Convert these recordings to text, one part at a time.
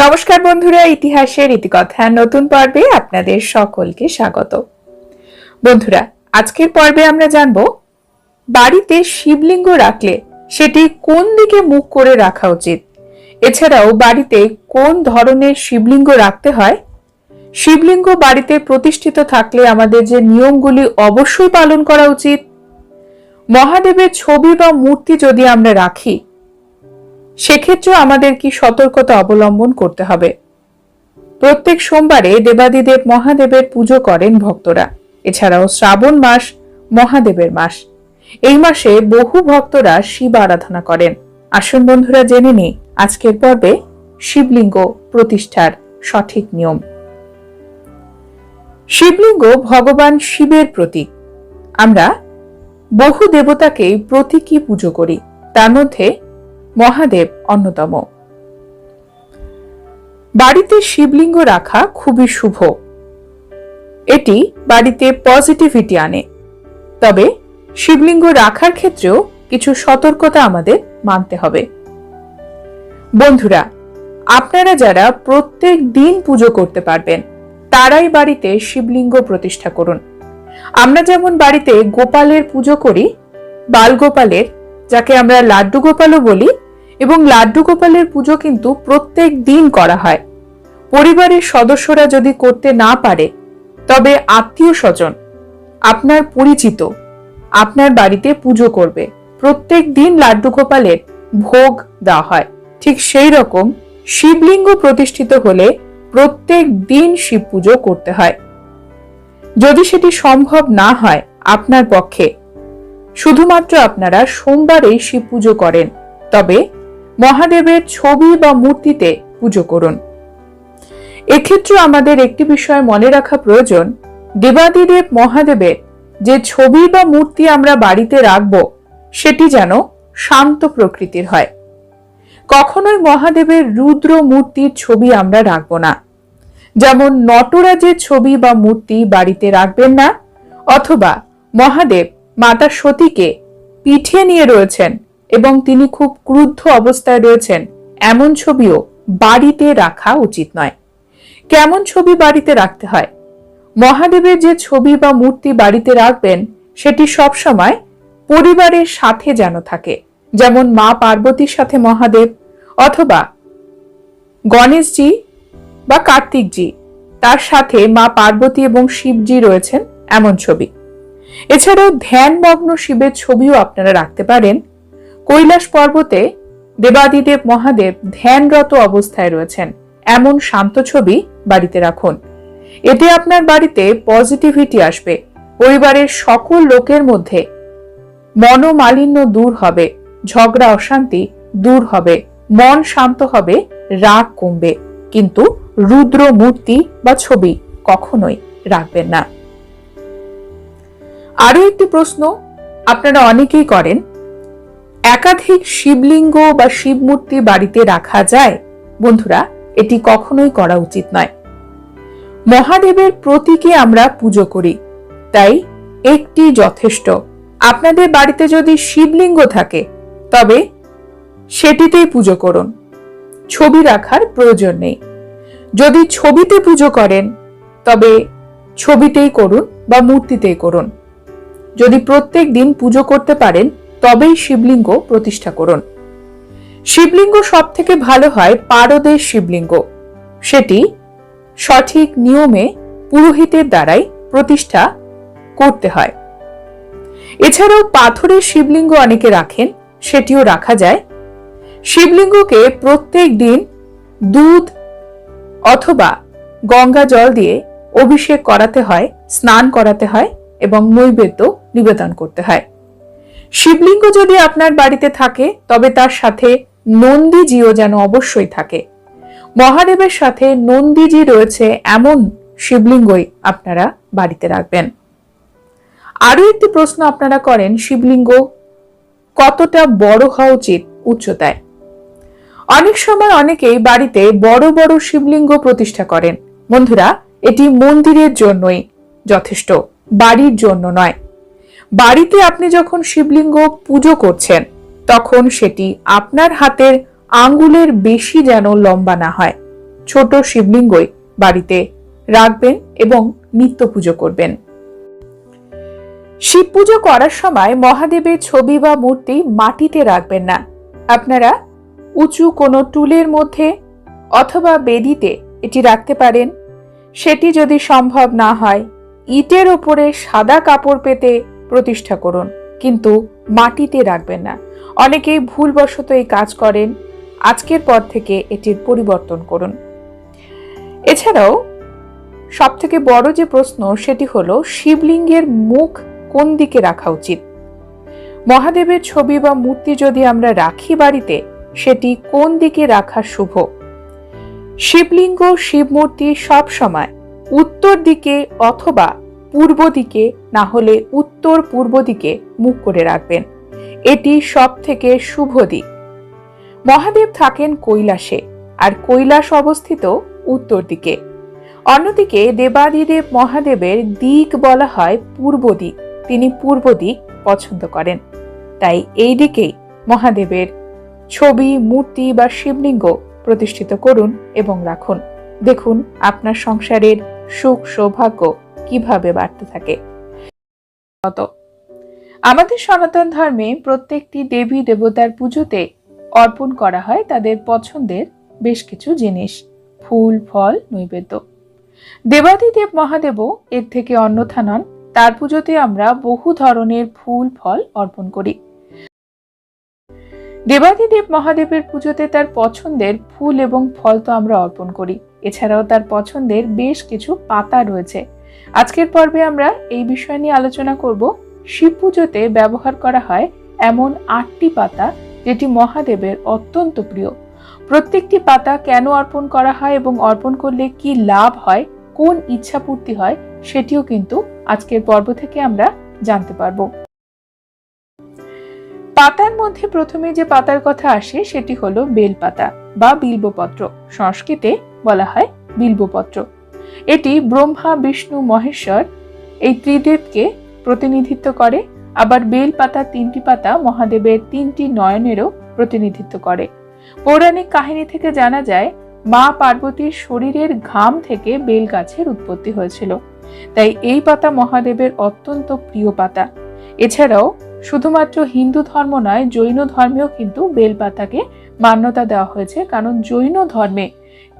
নমস্কার বন্ধুরা, ইতিহাসের ইতিকথা নতুন পর্বে আপনাদের সকলকে স্বাগত। বন্ধুরা, আজকের পর্বে আমরা জানব, বাড়িতে শিবলিঙ্গ রাখলে সেটি কোন দিকে মুখ করে রাখা উচিত? এছাড়াও বাড়িতে কোন ধরনের শিবলিঙ্গ রাখতে হয়? শিবলিঙ্গ বাড়িতে প্রতিষ্ঠিত থাকলে আমাদের যে নিয়মগুলি অবশ্যই পালন করা উচিত। মহাদেবের ছবি বা মূর্তি যদি আমরা রাখি সেক্ষেত্রেও আমাদের কি সতর্কতা অবলম্বন করতে হবে। প্রত্যেক সোমবারে দেবাদিদেব মহাদেবের পুজো করেন ভক্তরা। এছাড়াও শ্রাবণ মাস, মহাদেবের মাস। এই মাসে বহু ভক্তরা শিব আরাধনা করেন। আসুন বন্ধুরা, জেনে নিই আজকের পর্বে শিবলিঙ্গ প্রতিষ্ঠার সঠিক নিয়ম। শিবলিঙ্গ ভগবান শিবের প্রতীক। আমরা বহু দেবতাকে প্রতীকী পুজো করি। তার মধ্যে মহাদেব অন্যতম। বাড়িতে শিবলিঙ্গ রাখা খুবই শুভ। এটি বাড়িতে পজিটিভিটি আনে। তবে শিবলিঙ্গ রাখার ক্ষেত্রেও কিছু সতর্কতা আমাদের মানতে হবে। বন্ধুরা, আপনারা যারা প্রত্যেক দিন পুজো করতে পারবেন, তারাই বাড়িতে শিবলিঙ্গ প্রতিষ্ঠা করুন। আমরা যেমন বাড়িতে গোপালের পুজো করি, বালগোপালের, যাকে আমরা লাড্ডু গোপালও বলি এবং লাড্ডু গোপালের পুজো কিন্তু প্রত্যেক দিন করা হয়। পরিবারের সদস্যরা যদি করতে না পারে, তবে আত্মীয় স্বজন, আপনার পরিচিত, আপনার বাড়িতে পুজো করবে। প্রত্যেক দিন লাড্ডু গোপালের ভোগ দেওয়া হয়। ঠিক সেই রকম শিবলিঙ্গ প্রতিষ্ঠিত হলে প্রত্যেক দিন শিব পুজো করতে হয়। যদি সেটি সম্ভব না হয় আপনার পক্ষে, শুধুমাত্র আপনারা সোমবারেই শিব পুজো করেন, তবে মহাদেবের ছবি বা মূর্তিতে পুজো করুন। এক্ষেত্রে আমাদের একটি বিষয় মনে রাখা প্রয়োজন। দেবাদিদেব মহাদেবের যে ছবি বা মূর্তি আমরা বাড়িতে রাখব, সেটি যেন শান্ত প্রকৃতির হয়। কখনোই মহাদেবের রুদ্র মূর্তির ছবি আমরা রাখব না। যেমন নটরাজের ছবি বা মূর্তি বাড়িতে রাখবেন না, অথবা মহাদেব মাতা সতীকে পিঠে নিয়ে রয়েছেন এবং তিনি খুব ক্রুদ্ধ অবস্থায় রয়েছেন। এমন ছবিও বাড়িতে রাখা উচিত নয়। কেমন ছবি বাড়িতে রাখতে হয়? মহাদেবের যে ছবি বা মূর্তি বাড়িতে রাখবেন, সেটি সবসময় পরিবারের সাথে যেন থাকে। যেমন মা পার্বতীর সাথে মহাদেব অথবা গণেশজি বা কার্তিকজি, তার সাথে মা পার্বতী এবং শিবজি রয়েছেন এমন ছবি। এছাড়াও ধ্যানমগ্ন শিবের ছবিও আপনারা রাখতে পারেন। কৈলাস পর্বতে দেবাদিদেব মহাদেব ধ্যানরত অবস্থায় রয়েছেন। এমন শান্ত ছবি বাড়িতে রাখুন। এতে আপনার বাড়িতে পজিটিভিটি আসবে। পরিবারের সকল লোকের মধ্যে মনোমালিন্য দূর হবে, ঝগড়া, অশান্তি দূর হবে, মন শান্ত হবে, রাগ কমবে। কিন্তু রুদ্র মূর্তি বা ছবি কখনোই রাখবেন না। আরও একটি প্রশ্ন আপনারা অনেকেই করেন একাধিক শিবলিঙ্গ বা শিবমূর্তি বাড়িতে রাখা যায়, বন্ধুরা, এটি কখনোই করা উচিত নয়। মহাদেবের প্রতীকে আমরা পুজো করি, তাই একটি যথেষ্ট। আপনাদের বাড়িতে যদি শিবলিঙ্গ থাকে, তবে সেটিতেই পুজো করুন। ছবি রাখার প্রয়োজন নেই। যদি ছবিতে পুজো করেন, তবে ছবিতেই করুন বা মূর্তিতেই করুন। যদি প্রত্যেক দিন পুজো করতে পারেন তবেই শিবলিঙ্গ প্রতিষ্ঠা করুন। শিবলিঙ্গ সব থেকে ভালো হয় পারদের শিবলিঙ্গ। সেটি সঠিক নিয়মে পুরোহিতের দ্বারাই প্রতিষ্ঠা করতে হয়। এছাড়াও পাথরের শিবলিঙ্গ অনেকে রাখেন, সেটিও রাখা যায়। শিবলিঙ্গকে প্রত্যেক দিন দুধ অথবা গঙ্গা জল দিয়ে অভিষেক করাতে হয়, স্নান করাতে হয় এবং নৈবেদ্য নিবেদন করতে হয়। শিবলিঙ্গ যদি আপনার বাড়িতে থাকে, তবে তার সাথে নন্দীজিও যেন অবশ্যই থাকে। মহাদেবের সাথে নন্দীজি রয়েছে এমন শিবলিঙ্গই আপনারা বাড়িতে রাখবেন। আরও একটি প্রশ্ন আপনারা করেন, শিবলিঙ্গ কতটা বড় হওয়া উচিত উচ্চতায়? অনেক সময় অনেকেই বাড়িতে বড় বড় শিবলিঙ্গ প্রতিষ্ঠা করেন। বন্ধুরা, এটি মন্দিরের জন্যই যথেষ্ট, বাড়ির জন্য নয়। বাড়িতে আপনি যখন শিবলিঙ্গ পুজো করছেন, তখন সেটি আপনার হাতের আঙ্গুলের বেশি যেন লম্বা না হয়। ছোট শিবলিঙ্গই বাড়িতে রাখবেন এবং নিত্য পুজো করবেন। শিব পুজো করার সময় মহাদেবের ছবি বা মূর্তি মাটিতে রাখবেন না। আপনারা উঁচু কোনো টুলের মধ্যে অথবা বেদিতে এটি রাখতে পারেন। সেটি যদি সম্ভব না হয়, ইটের ওপরে সাদা কাপড় পেতে প্রতিষ্ঠা করুন। কিন্তু মাটিতে রাখবেন না। অনেকেই ভুলবশত এই কাজ করেন। আজকের পর থেকে এটির পরিবর্তন করুন। এছাড়াও সব থেকে বড় যে প্রশ্ন সেটি হলো, শিবলিঙ্গের মুখ কোন দিকে রাখা উচিত? মহাদেবের ছবি বা মূর্তি যদি আমরা রাখি বাড়িতে, সেটি কোন দিকে রাখা শুভ? শিবলিঙ্গ, শিবমূর্তি সব সময় উত্তর দিকে অথবা পূর্ব দিকে না হলে উত্তর পূর্ব দিকে মুখ করে রাখবেন। এটি সব থেকে শুভ দিক। মহাদেব থাকেন কৈলাসে, আর কৈলাস অবস্থিত উত্তর দিকে। অন্যদিকে দেবাদিদেব মহাদেবের দিক বলা হয় পূর্ব দিক, তিনি পূর্ব দিক পছন্দ করেন। তাই এই দিকেই মহাদেবের ছবি, মূর্তি বা শিবলিঙ্গ প্রতিষ্ঠিত করুন এবং রাখুন। দেখুন আপনার সংসারের সুখ, সৌভাগ্য কীভাবে বাড়তে থাকে। আমাদের সনাতন ধর্মে প্রত্যেকটি দেবী দেবতার পুজোতে অর্পণ করা হয় তাদের পছন্দের বেশ কিছু জিনিস, ফুল, ফল, নৈবেদ্য। দেবাদিদেব মহাদেবও এর থেকে অন্যথা নন। তার পুজোতে আমরা বহু ধরনের ফুল, ফল অর্পণ করি। দেবাদিদেব মহাদেবের পুজোতে তার পছন্দের ফুল এবং ফল তো আমরা অর্পণ করি। এছাড়াও তার পছন্দের বেশ কিছু পাতা রয়েছে। আজকের পর্বে আমরা এই বিষয় নিয়ে আলোচনা করব, শিব পুজোতে ব্যবহার করা হয় এমন আটটি পাতা যেটি মহাদেবের অত্যন্ত প্রিয়। প্রত্যেকটি পাতা কেন অর্পণ করা হয় এবং অর্পণ করলে কি লাভ হয়, কোন ইচ্ছা পূর্তি হয়, সেটিও কিন্তু আজকের পর্ব থেকে আমরা জানতে পারব। পাতার মধ্যে প্রথমে যে পাতার কথা আসে সেটি হলো বেলপাতা বা বিল্বপত্র। সংস্কৃতে বলা হয় বিল্বপত্র। এটি ব্রহ্মা, বিষ্ণু, মহেশ্বর এই ত্রিদেবকে প্রতিনিধিত্ব করে। আবার বেল পাতা তিনটি পাতা মহাদেবের তিনটি নয়নেরও প্রতিনিধিত্ব করে। পৌরাণিক কাহিনী থেকে জানা যায়, মা পার্বতীর শরীরের ঘাম থেকে বেল গাছের উৎপত্তি হয়েছিল। তাই এই পাতা মহাদেবের অত্যন্ত প্রিয় পাতা। এছাড়াও শুধুমাত্র হিন্দু ধর্ম নয়, জৈন ধর্মেও কিন্তু বেল পাতাকে মান্যতা দেওয়া হয়েছে। কারণ জৈন ধর্মে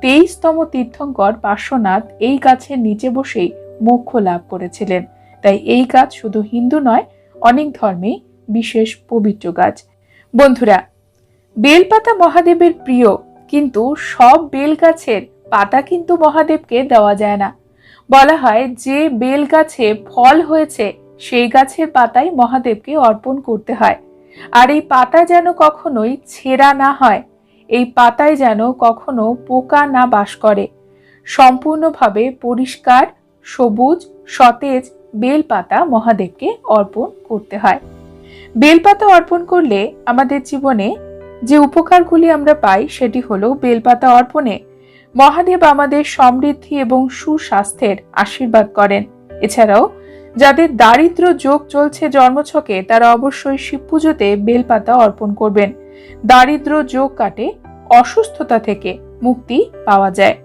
তেইশতম তীর্থঙ্কর পার্শ্বনাথ এই গাছের নিচে বসেই মোক্ষ লাভ করেছিলেন। তাই এই গাছ শুধু হিন্দু নয়, অনেক ধর্মেই বিশেষ পবিত্র গাছ। বন্ধুরা, বেলপাতা মহাদেবের প্রিয়, কিন্তু সব বেল গাছের পাতা কিন্তু মহাদেবকে দেওয়া যায় না। বলা হয়, যে বেল গাছে ফল হয়েছে, সেই গাছের পাতাই মহাদেবকে অর্পণ করতে হয়। আর এই পাতা যেন কখনোই ছেঁড়া না হয় এই পাতায় যেন কখনো পোকা না বাস করে। সম্পূর্ণভাবে পরিষ্কার, সবুজ, সতেজ বেলপাতা মহাদেবকে অর্পণ করতে হয়। বেলপাতা অর্পণ করলে আমাদের জীবনে যে উপকারগুলি আমরা পাই সেটি হলো বেলপাতা অর্পণে মহাদেব আমাদের সমৃদ্ধি এবং সুস্বাস্থ্যের আশীর্বাদ করেন। এছাড়াও যাদের দারিদ্র যোগ চলছে জন্মছকে তারা অবশ্যই শিব পুজোতে বেলপাতা অর্পণ করবেন। দারিদ্র যোগ কাটে, অসুস্থতা থেকে মুক্তি পাওয়া যায়।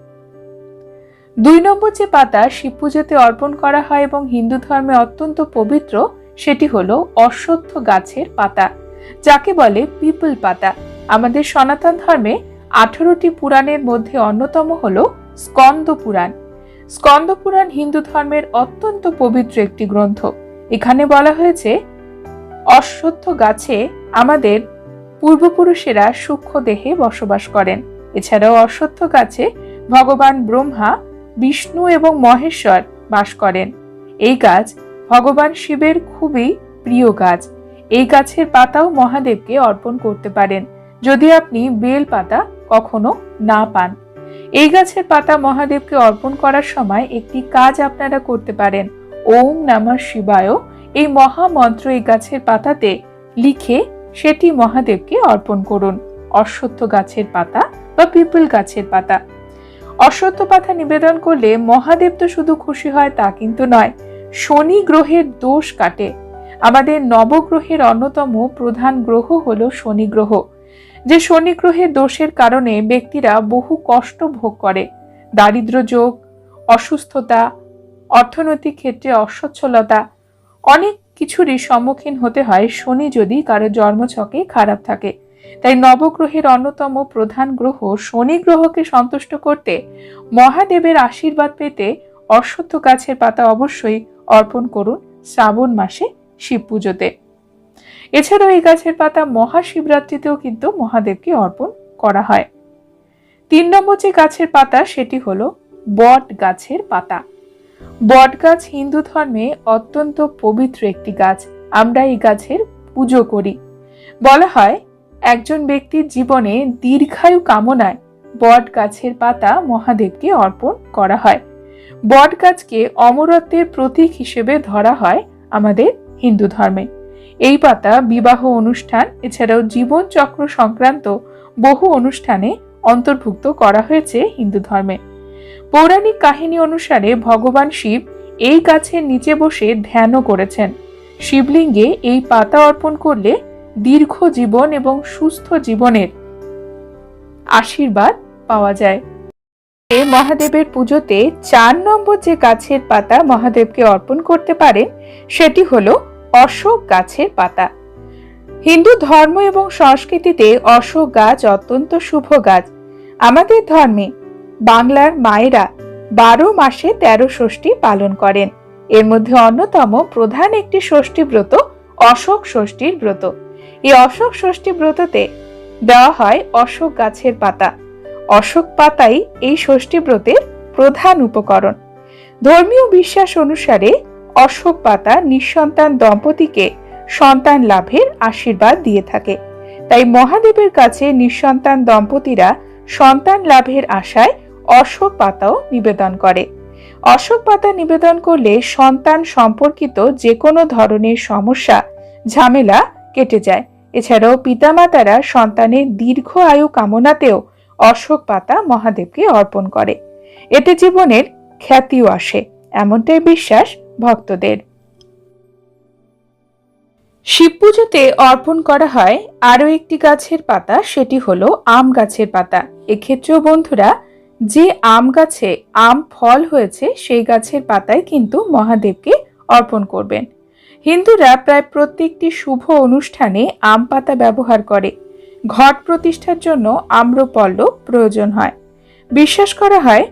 দুই নম্বর যে পাতা শিব পুজোতে অর্পণ করা হয় এবং হিন্দু ধর্মে অত্যন্ত পবিত্র, সেটি হলো অশ্বত্থ গাছের পাতা, যাকে বলে পিপল পাতা। আমাদের সনাতন ধর্মে আঠারোটি পুরাণের মধ্যে অন্যতম হল স্কন্দ পুরাণ। স্কন্দ পুরাণ হিন্দু ধর্মের অত্যন্ত পবিত্র একটি গ্রন্থ। এখানে বলা হয়েছে, অশ্বত্থ গাছে আমাদের পূর্বপুরুষেরা সূক্ষ্ম দেহে বসবাস করেন। এছাড়াও অশ্বত্থ গাছে ভগবান ব্রহ্মা, বিষ্ণু এবং মহেশ্বর বাস করেন। এই গাছ ভগবান শিবের খুবই প্রিয় গাছ। এই গাছের পাতাও মহাদেবকে অর্পণ করতে পারেন। যদি আপনি বেল পাতা কখনো না পান, এই গাছের পাতা মহাদেবকে অর্পণ করার সময় একটি কাজ আপনারা করতে পারেন। ওম নমঃ শিবায়। এই মহামন্ত্র এই গাছের পাতাতে লিখে সেটি মহাদেবকে অর্পণ করুন। অশ্বত্থ গাছের পাতা বা পিপল গাছের পাতা। অশ্বত্থ পাতা নিবেদন করলে মহাদেব তো শুধু খুশি হয় তা কিন্তু নয়, শনি গ্রহের দোষ কাটে। আমাদের নবগ্রহের অন্যতম প্রধান গ্রহ হল শনি গ্রহ। যে শনি গ্রহের দোষের কারণে ব্যক্তিরা বহু কষ্ট ভোগ করে। দারিদ্র যোগ, অসুস্থতা, অর্থনৈতিক ক্ষেত্রে অসচ্ছলতা, অনেক কিছুরই সম্মুখীন হতে হয় শনি যদি কারও জন্মছকে খারাপ থাকে। তাই নবগ্রহের অন্যতম প্রধান গ্রহ শনি গ্রহকে সন্তুষ্ট করতে মহাদেবের আশীর্বাদ পেতে অশ্বত্থ গাছের পাতা অবশ্যই অর্পণ করুন শ্রাবণ মাসে শিব পুজোতে। এছাড়াও এই গাছের পাতা মহাশিবরাত্রিতেও কিন্তু মহাদেবকে অর্পণ করা হয়। তিন নম্বর যে গাছের পাতা, সেটি হলো বট গাছের পাতা। বট গাছ হিন্দু ধর্মে অত্যন্ত পবিত্র একটি গাছ। আমরা এই গাছের পুজো করি। বলা হয়, একজন ব্যক্তির জীবনে দীর্ঘায়ু কামনায় বট গাছের পাতা মহাদেবকে অর্পণ করা হয়। বট গাছকে অমরত্বের প্রতীক হিসেবে ধরা হয় আমাদের হিন্দু ধর্মে। এই পাতা বিবাহ অনুষ্ঠান, এছাড়াও জীবন চক্র সংক্রান্ত বহু অনুষ্ঠানে অন্তর্ভুক্ত করা হয়েছে হিন্দু ধর্মে। পৌরাণিক কাহিনী অনুসারে ভগবান শিব এই গাছের নিচে বসে ধ্যানও করেছেন। শিবলিঙ্গে এই পাতা অর্পণ করলে দীর্ঘ জীবন এবং সুস্থ জীবনের আশীর্বাদ পাওয়া যায়। এ মহাদেবের পুজোতে চার নম্বর যে গাছের পাতা মহাদেবকে অর্পণ করতে পারেন, সেটি হলো অশোক গাছের পাতা। হিন্দু ধর্ম এবং সংস্কৃতিতে অশোক গাছ অত্যন্ত শুভ গাছ। আমাদের ধর্মে বাংলার মায়েরা বারো মাসে তেরো ষষ্ঠী পালন করেন। এর মধ্যে অন্যতম প্রধান একটি ষষ্ঠী ব্রত অশোক ষষ্ঠীর ব্রত। এই অশোক ষষ্ঠী ব্রততে দেওয়া হয় অশোক গাছের পাতা। অশোক পাতাই এই ষষ্ঠী ব্রতের প্রধান উপকরণ। ধর্মীয় বিশ্বাস অনুসারে অশোক পাতা নিঃসন্তান দম্পতিকে সন্তান লাভের আশীর্বাদ দিয়ে থাকে। তাই মহাদেবের কাছে নিঃসন্তান দম্পতিরা সন্তান লাভের আশায় অশোক পাতাও নিবেদন করে। অশোক পাতা নিবেদন করলে সন্তান সম্পর্কিত যে কোনো ধরনের সমস্যা, ঝামেলা কেটে যায়। এছাড়াও পিতামাতারা সন্তানের দীর্ঘ আয়ু কামনাতেও অশোক পাতা মহাদেবকে অর্পণ করে। এতে জীবনের খ্যাতিও আসে, এমনটাই বিশ্বাস ভক্তদের। শিব পুজোতে অর্পণ করা হয় আরও একটি গাছের পাতা, সেটি হলো আম গাছের পাতা। এক্ষেত্রেও বন্ধুরা যে আম গাছে আম ফল হয়েছে, সেই গাছের পাতায় কিন্তু মহাদেবকে অর্পণ করবেন। হিন্দুরা প্রায় প্রত্যেকটি শুভ অনুষ্ঠানে আম পাতা ব্যবহার করে। ঘট প্রতিষ্ঠার জন্য আম্রপল্লব প্রয়োজন হয়। বিশ্বাস করা হয়,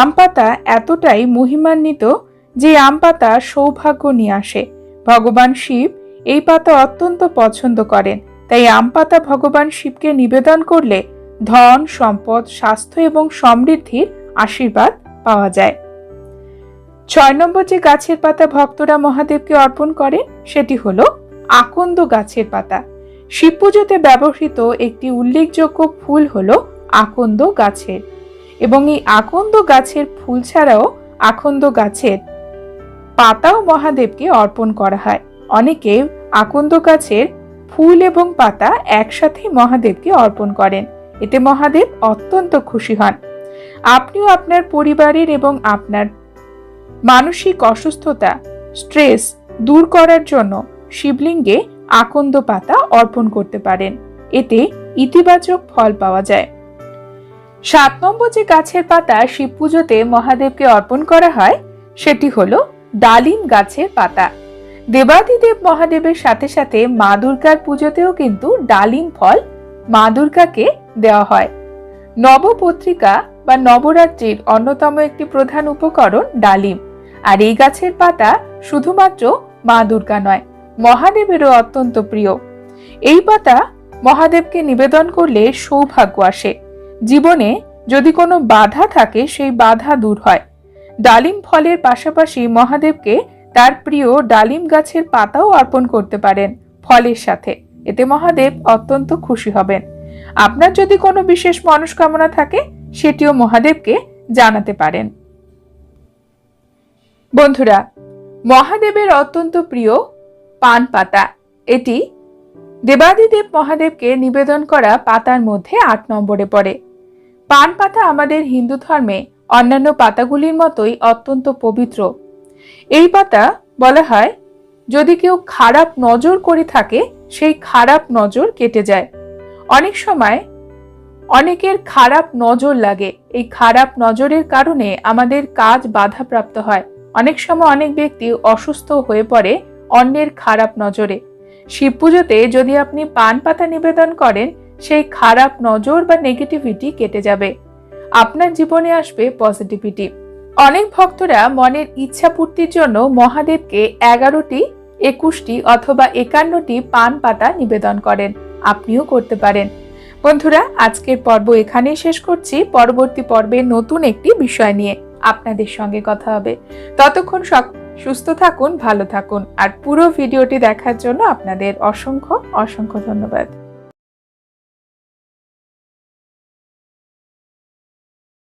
আম পাতা এতটাই মহিমান্বিত যে আম পাতা সৌভাগ্য নিয়ে আসে। ভগবান শিব এই পাতা অত্যন্ত পছন্দ করেন। তাই আম পাতা ভগবান শিবকে নিবেদন করলে ধন, সম্পদ, স্বাস্থ্য এবং সমৃদ্ধির আশীর্বাদ পাওয়া যায়। ছয় নম্বর যে গাছের পাতা ভক্তরা মহাদেবকে অর্পণ করেন সেটি হল আকন্দ গাছের পাতা। শিব পুজোতে ব্যবহৃত একটি উল্লেখযোগ্য ফুল হল আকন্দ গাছের এবং এই আকন্দ গাছের ফুল ছাড়াও আকন্দ গাছের পাতাও মহাদেবকে অর্পণ করা হয়। অনেকে আকন্দ গাছের ফুল এবং পাতা একসাথে মহাদেবকে অর্পণ করেন। এতে মহাদেব অত্যন্ত খুশি হন। আপনিও আপনার পরিবারের এবং আপনার মানসিক অসুস্থতা স্ট্রেস দূর করার জন্য শিবলিঙ্গে আকন্দ পাতা অর্পণ করতে পারেন। এতে ইতিবাচক ফল পাওয়া যায়। সাত নম্বর যে গাছের পাতা শিব পুজোতে মহাদেবকে অর্পণ করা হয়, সেটি হলো ডালিম গাছের পাতা। দেবাদিদেব মহাদেবের সাথে সাথে মা দুর্গার পুজোতেও কিন্তু ডালিম ফল মা দুর্গাকে দেওয়া হয়। নবপত্রিকা বা নবরাত্রির অন্যতম একটি প্রধান উপকরণ ডালিম। আর এই গাছের পাতা শুধুমাত্র মা দুর্গা নয়, মহাদেবেরও অত্যন্ত প্রিয়। এই পাতা মহাদেবকে নিবেদন করলে সৌভাগ্য আসে। জীবনে যদি কোনো বাধা থাকে, সেই বাধা দূর হয়। ডালিম ফলের পাশাপাশি মহাদেবকে তার প্রিয় ডালিম গাছের পাতাও অর্পণ করতে পারেন ফলের সাথে। এতে মহাদেব অত্যন্ত খুশি হবেন। আপনার যদি কোনো বিশেষ মনস্কামনা থাকে, সেটিও মহাদেবকে জানাতে পারেন। বন্ধুরা, মহাদেবের অত্যন্ত প্রিয় পান পাতা এটি দেবাদিদেব মহাদেবকে নিবেদন করা পাতার মধ্যে আট নম্বরে পড়ে। পান পাতা আমাদের হিন্দু ধর্মে অন্যান্য পাতাগুলির মতোই অত্যন্ত পবিত্র। এই পাতা বলা হয়, যদি কেউ খারাপ নজর করে থাকে, সেই খারাপ নজর কেটে যায়। অনেক সময় অনেকের খারাপ নজর লাগে। এই খারাপ নজরের কারণে আমাদের কাজ বাধাপ্রাপ্ত হয়। অনেক সময় অনেক ব্যক্তি অসুস্থ হয়ে পড়ে অন্যের খারাপ নজরে। শিব পুজোতে যদি আপনি পান পাতা নিবেদন করেন, সেই খারাপ নজর বা নেগেটিভিটি কেটে যাবে। আপনার জীবনে আসবে পজিটিভিটি অনেক ভক্তরা মনের ইচ্ছা পূর্তির জন্য মহাদেবকে এগারোটি, একুশটি অথবা একান্নটি পান পাতা নিবেদন করেন। আপনিও করতে পারেন। বন্ধুরা, আজকের পর্ব এখানেই শেষ করছি। পরবর্তী পর্বে নতুন একটি বিষয় নিয়ে আপনাদের সঙ্গে কথা হবে। ততক্ষণ সুস্থ থাকুন, ভালো থাকুন। আর পুরো ভিডিওটি দেখার জন্য আপনাদের অসংখ্য অসংখ্য ধন্যবাদ।